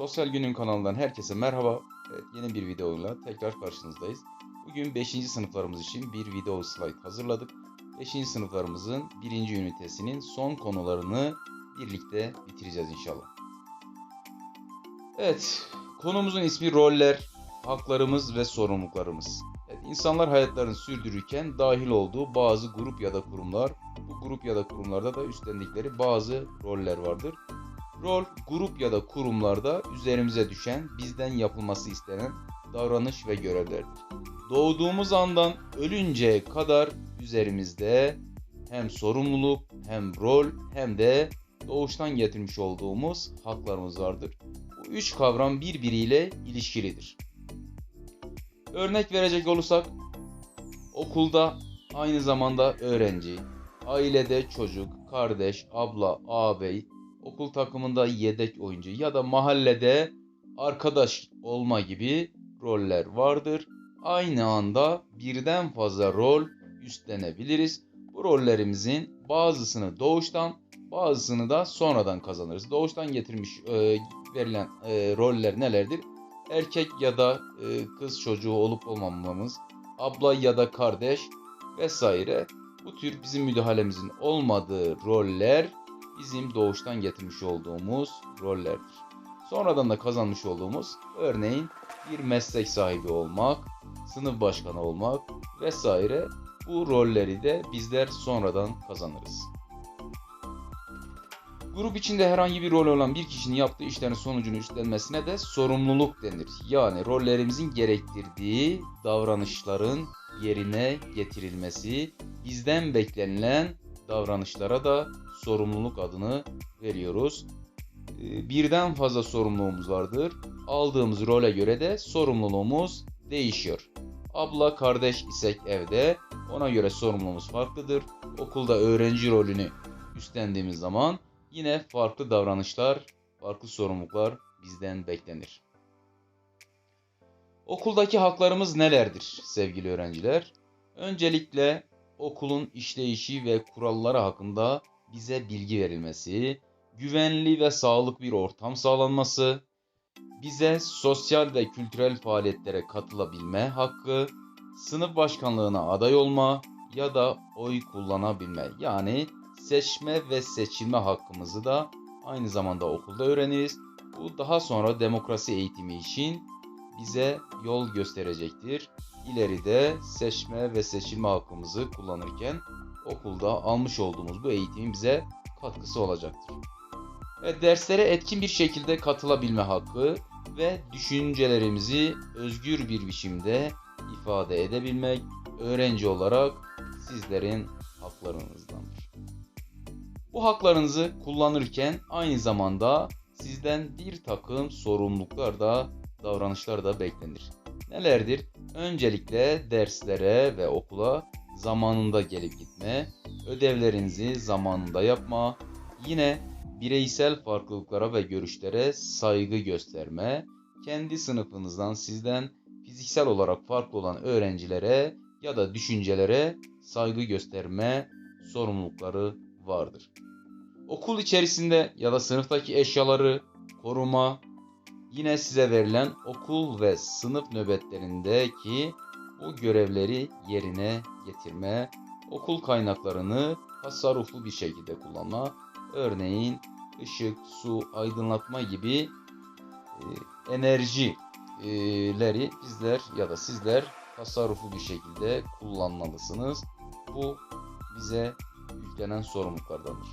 Sosyal Günün kanalından herkese merhaba. Evet, yeni bir videoyla tekrar karşınızdayız. Bugün 5. sınıflarımız için bir video slide hazırladık. 5. sınıflarımızın 1. ünitesinin son konularını birlikte bitireceğiz inşallah. Evet, konumuzun ismi roller, haklarımız ve sorumluluklarımız. Evet, insanlar hayatlarını sürdürürken dahil olduğu bazı grup ya da kurumlar, bu grup ya da kurumlarda da üstlendikleri bazı roller vardır. Rol, grup ya da kurumlarda üzerimize düşen, bizden yapılması istenen davranış ve görevlerdir. Doğduğumuz andan ölünceye kadar üzerimizde hem sorumluluk, hem rol, hem de doğuştan getirmiş olduğumuz haklarımız vardır. Bu üç kavram birbiriyle ilişkilidir. Örnek verecek olursak, okulda aynı zamanda öğrenci, ailede çocuk, kardeş, abla, ağabey, okul takımında yedek oyuncu ya da mahallede arkadaş olma gibi roller vardır. Aynı anda birden fazla rol üstlenebiliriz. Bu rollerimizin bazısını doğuştan, bazısını da sonradan kazanırız. Doğuştan getirmiş e, verilen e, roller nelerdir? Erkek ya da e, kız çocuğu olup olmamamız, abla ya da kardeş vesaire. Bu tür bizim müdahalemizin olmadığı roller bizim doğuştan getirmiş olduğumuz rollerdir. Sonradan da kazanmış olduğumuz örneğin bir meslek sahibi olmak, sınıf başkanı olmak vesaire bu rolleri de bizler sonradan kazanırız. Grup içinde herhangi bir rol olan bir kişinin yaptığı işlerin sonucunu üstlenmesine de sorumluluk denir. Yani rollerimizin gerektirdiği davranışların yerine getirilmesi, bizden beklenilen davranışlara da sorumluluk adını veriyoruz. Ee, birden fazla sorumluluğumuz vardır. Aldığımız role göre de sorumluluğumuz değişiyor. Abla kardeş isek evde ona göre sorumluluğumuz farklıdır. Okulda öğrenci rolünü üstlendiğimiz zaman yine farklı davranışlar, farklı sorumluluklar bizden beklenir. Okuldaki haklarımız nelerdir sevgili öğrenciler? Öncelikle okulun işleyişi ve kuralları hakkında bize bilgi verilmesi, güvenli ve sağlıklı bir ortam sağlanması, bize sosyal ve kültürel faaliyetlere katılabilme hakkı, sınıf başkanlığına aday olma ya da oy kullanabilme yani seçme ve seçilme hakkımızı da aynı zamanda okulda öğreniriz. Bu daha sonra demokrasi eğitimi için bize yol gösterecektir. İleride seçme ve seçilme hakkımızı kullanırken okulda almış olduğumuz bu eğitimin bize katkısı olacaktır. Ve derslere etkin bir şekilde katılabilme hakkı ve düşüncelerimizi özgür bir biçimde ifade edebilmek öğrenci olarak sizlerin haklarınızdandır. Bu haklarınızı kullanırken aynı zamanda sizden bir takım sorumluluklar da davranışlar da beklenir. Nelerdir? Öncelikle derslere ve okula zamanında gelip gitme, ödevlerinizi zamanında yapma, yine bireysel farklılıklara ve görüşlere saygı gösterme, kendi sınıfınızdan sizden fiziksel olarak farklı olan öğrencilere ya da düşüncelere saygı gösterme sorumlulukları vardır. Okul içerisinde ya da sınıftaki eşyaları koruma, yine size verilen okul ve sınıf nöbetlerindeki bu görevleri yerine getirme, okul kaynaklarını tasarruflu bir şekilde kullanma, örneğin ışık, su, aydınlatma gibi e, enerjileri bizler ya da sizler tasarruflu bir şekilde kullanmalısınız. Bu bize yüklenen sorumluluklardandır.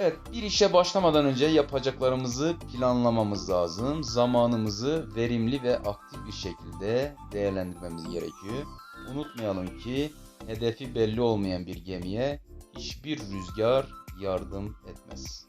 Evet, bir işe başlamadan önce yapacaklarımızı planlamamız lazım. Zamanımızı verimli ve aktif bir şekilde değerlendirmemiz gerekiyor. Unutmayalım ki hedefi belli olmayan bir gemiye hiçbir rüzgar yardım etmez.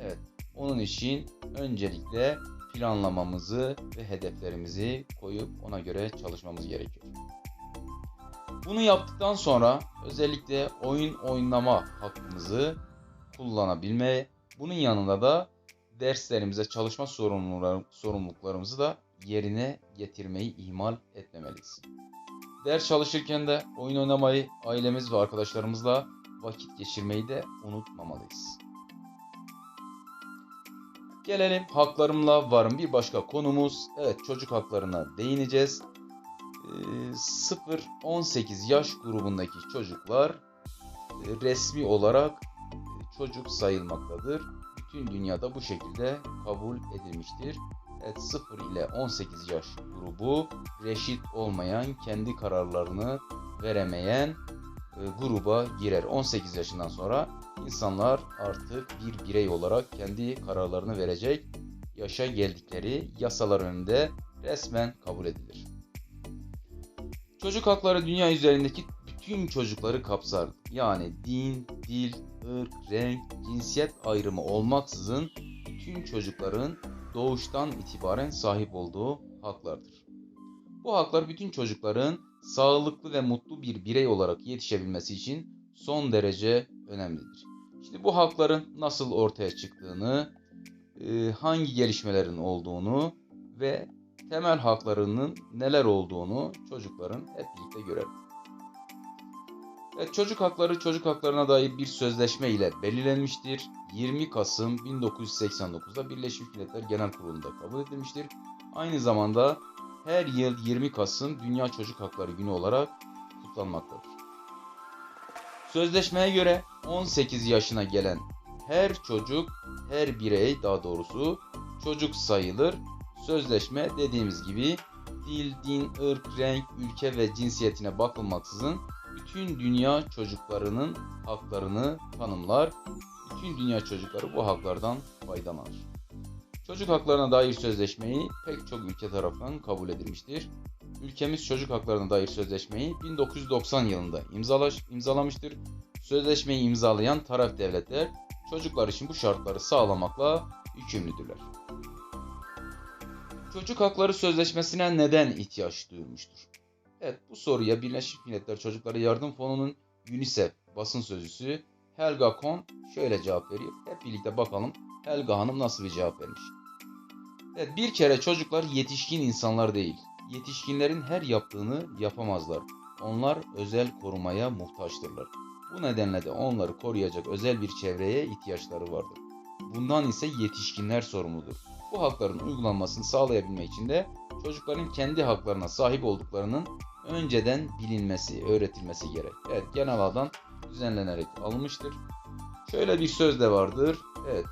Evet, onun için öncelikle planlamamızı ve hedeflerimizi koyup ona göre çalışmamız gerekiyor. Bunu yaptıktan sonra özellikle oyun oynama hakkımızı kullanabilme, bunun yanında da derslerimize çalışma sorumluluklarımızı da yerine getirmeyi ihmal etmemeliyiz. Ders çalışırken de oyun oynamayı ailemiz ve arkadaşlarımızla vakit geçirmeyi de unutmamalıyız. Gelelim haklarımla varım bir başka konumuz. Evet çocuk haklarına değineceğiz. Ee, 0-18 yaş grubundaki çocuklar e, resmi olarak çocuk sayılmaktadır. Bütün dünyada bu şekilde kabul edilmiştir. Evet 0 ile 18 yaş grubu reşit olmayan, kendi kararlarını veremeyen e, gruba girer. 18 yaşından sonra insanlar artık bir birey olarak kendi kararlarını verecek yaşa geldikleri yasalar önünde resmen kabul edilir. Çocuk hakları dünya üzerindeki bütün çocukları kapsar. Yani din, dil, ırk, renk, cinsiyet ayrımı olmaksızın bütün çocukların doğuştan itibaren sahip olduğu haklardır. Bu haklar bütün çocukların sağlıklı ve mutlu bir birey olarak yetişebilmesi için son derece önemlidir. Şimdi bu hakların nasıl ortaya çıktığını, e, hangi gelişmelerin olduğunu ve temel haklarının neler olduğunu çocukların hep birlikte görelim. Evet, çocuk hakları çocuk haklarına dair bir sözleşme ile belirlenmiştir. 20 Kasım 1989'da Birleşmiş Milletler Genel Kurulu'nda kabul edilmiştir. Aynı zamanda her yıl 20 Kasım Dünya Çocuk Hakları Günü olarak kutlanmaktadır. Sözleşmeye göre 18 yaşına gelen her çocuk, her birey daha doğrusu çocuk sayılır. Sözleşme dediğimiz gibi dil, din, ırk, renk, ülke ve cinsiyetine bakılmaksızın bütün dünya çocuklarının haklarını tanımlar. Bütün dünya çocukları bu haklardan faydalanır. Çocuk haklarına dair sözleşmeyi pek çok ülke tarafından kabul edilmiştir. Ülkemiz çocuk haklarına dair sözleşmeyi 1990 yılında imzalaş, imzalamıştır. Sözleşmeyi imzalayan taraf devletler çocuklar için bu şartları sağlamakla yükümlüdürler. Çocuk Hakları Sözleşmesi'ne neden ihtiyaç duyulmuştur? Evet bu soruya Birleşmiş Milletler Çocuklara Yardım Fonu'nun UNICEF basın sözcüsü Helga Kohn şöyle cevap veriyor. Hep birlikte bakalım Helga Hanım nasıl bir cevap vermiş. Evet bir kere çocuklar yetişkin insanlar değil. Yetişkinlerin her yaptığını yapamazlar. Onlar özel korumaya muhtaçtırlar. Bu nedenle de onları koruyacak özel bir çevreye ihtiyaçları vardır. Bundan ise yetişkinler sorumludur. Bu hakların uygulanmasını sağlayabilmek için de çocukların kendi haklarına sahip olduklarının önceden bilinmesi, öğretilmesi gerek. Evet genel alan düzenlenerek alınmıştır. Şöyle bir söz de vardır. Evet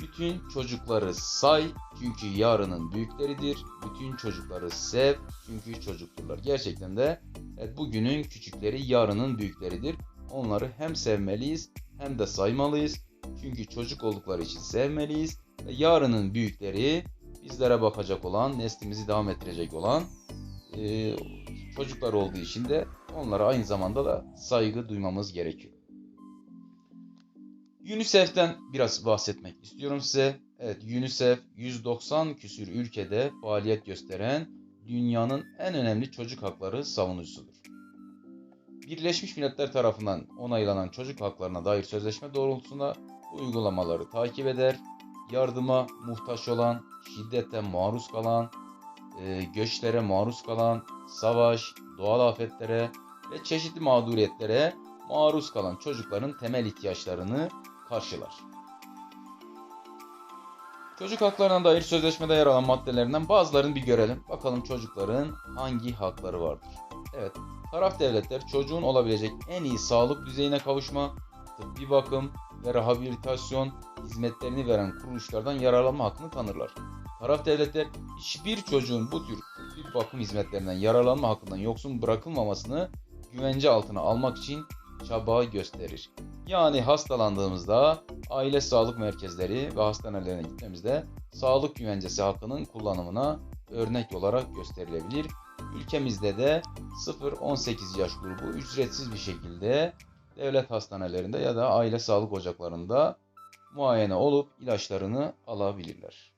bütün çocukları say çünkü yarının büyükleridir. Bütün çocukları sev çünkü çocukturlar. Gerçekten de evet, bugünün küçükleri yarının büyükleridir. Onları hem sevmeliyiz hem de saymalıyız. Çünkü çocuk oldukları için sevmeliyiz. Ve yarının büyükleri bizlere bakacak olan, neslimizi devam ettirecek olan e, çocuklar olduğu için de onlara aynı zamanda da saygı duymamız gerekiyor. UNICEF'ten biraz bahsetmek istiyorum size. Evet UNICEF 190 küsür ülkede faaliyet gösteren dünyanın en önemli çocuk hakları savunucusudur. Birleşmiş Milletler tarafından onaylanan çocuk haklarına dair sözleşme doğrultusunda uygulamaları takip eder, yardıma muhtaç olan, şiddete maruz kalan, e, göçlere maruz kalan, savaş, doğal afetlere ve çeşitli mağduriyetlere maruz kalan çocukların temel ihtiyaçlarını karşılar. Çocuk haklarına dair sözleşmede yer alan maddelerinden bazılarını bir görelim. Bakalım çocukların hangi hakları vardır. Evet, taraf devletler çocuğun olabilecek en iyi sağlık düzeyine kavuşma, tıbbi bakım ve rehabilitasyon hizmetlerini veren kuruluşlardan yararlanma hakkını tanırlar. Taraf devletler hiçbir çocuğun bu tür tıbbi bakım hizmetlerinden yararlanma hakkından yoksun bırakılmamasını güvence altına almak için çaba gösterir. Yani hastalandığımızda aile sağlık merkezleri ve hastanelerine gitmemizde sağlık güvencesi hakkının kullanımına örnek olarak gösterilebilir. Ülkemizde de 0-18 yaş grubu ücretsiz bir şekilde devlet hastanelerinde ya da aile sağlık ocaklarında muayene olup ilaçlarını alabilirler.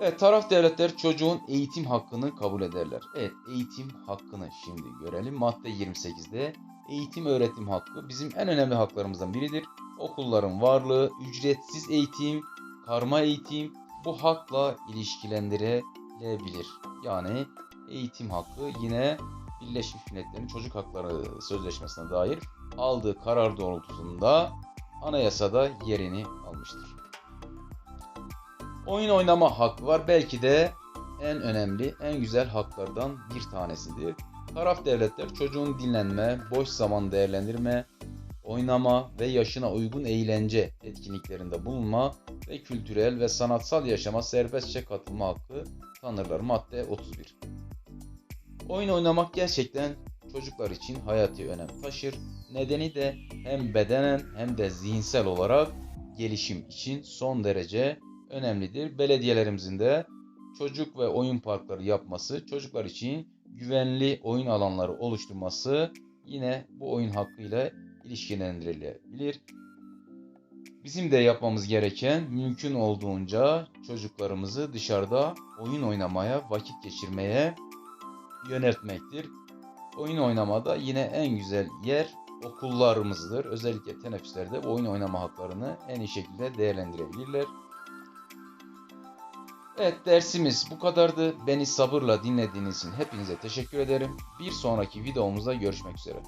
Evet, taraf devletler çocuğun eğitim hakkını kabul ederler. Evet, eğitim hakkını şimdi görelim. Madde 28'de eğitim öğretim hakkı bizim en önemli haklarımızdan biridir. Okulların varlığı, ücretsiz eğitim, karma eğitim bu hakla ilişkilendirilebilir. Yani eğitim hakkı yine Birleşmiş Milletler'in Çocuk Hakları Sözleşmesi'ne dair aldığı karar doğrultusunda anayasada yerini almıştır. Oyun oynama hakkı var. Belki de en önemli, en güzel haklardan bir tanesidir. Taraf devletler çocuğun dinlenme, boş zaman değerlendirme, oynama ve yaşına uygun eğlence etkinliklerinde bulunma ve kültürel ve sanatsal yaşama serbestçe katılma hakkı tanırlar. Madde 31. Oyun oynamak gerçekten çocuklar için hayati önem taşır. Nedeni de hem bedenen hem de zihinsel olarak gelişim için son derece önemlidir. Belediyelerimizin de çocuk ve oyun parkları yapması, çocuklar için güvenli oyun alanları oluşturması yine bu oyun hakkıyla ilişkilendirilebilir. Bizim de yapmamız gereken mümkün olduğunca çocuklarımızı dışarıda oyun oynamaya, vakit geçirmeye yöneltmektir. Oyun oynamada yine en güzel yer okullarımızdır. Özellikle teneffüslerde oyun oynama haklarını en iyi şekilde değerlendirebilirler. Evet dersimiz bu kadardı. Beni sabırla dinlediğiniz için hepinize teşekkür ederim. Bir sonraki videomuzda görüşmek üzere.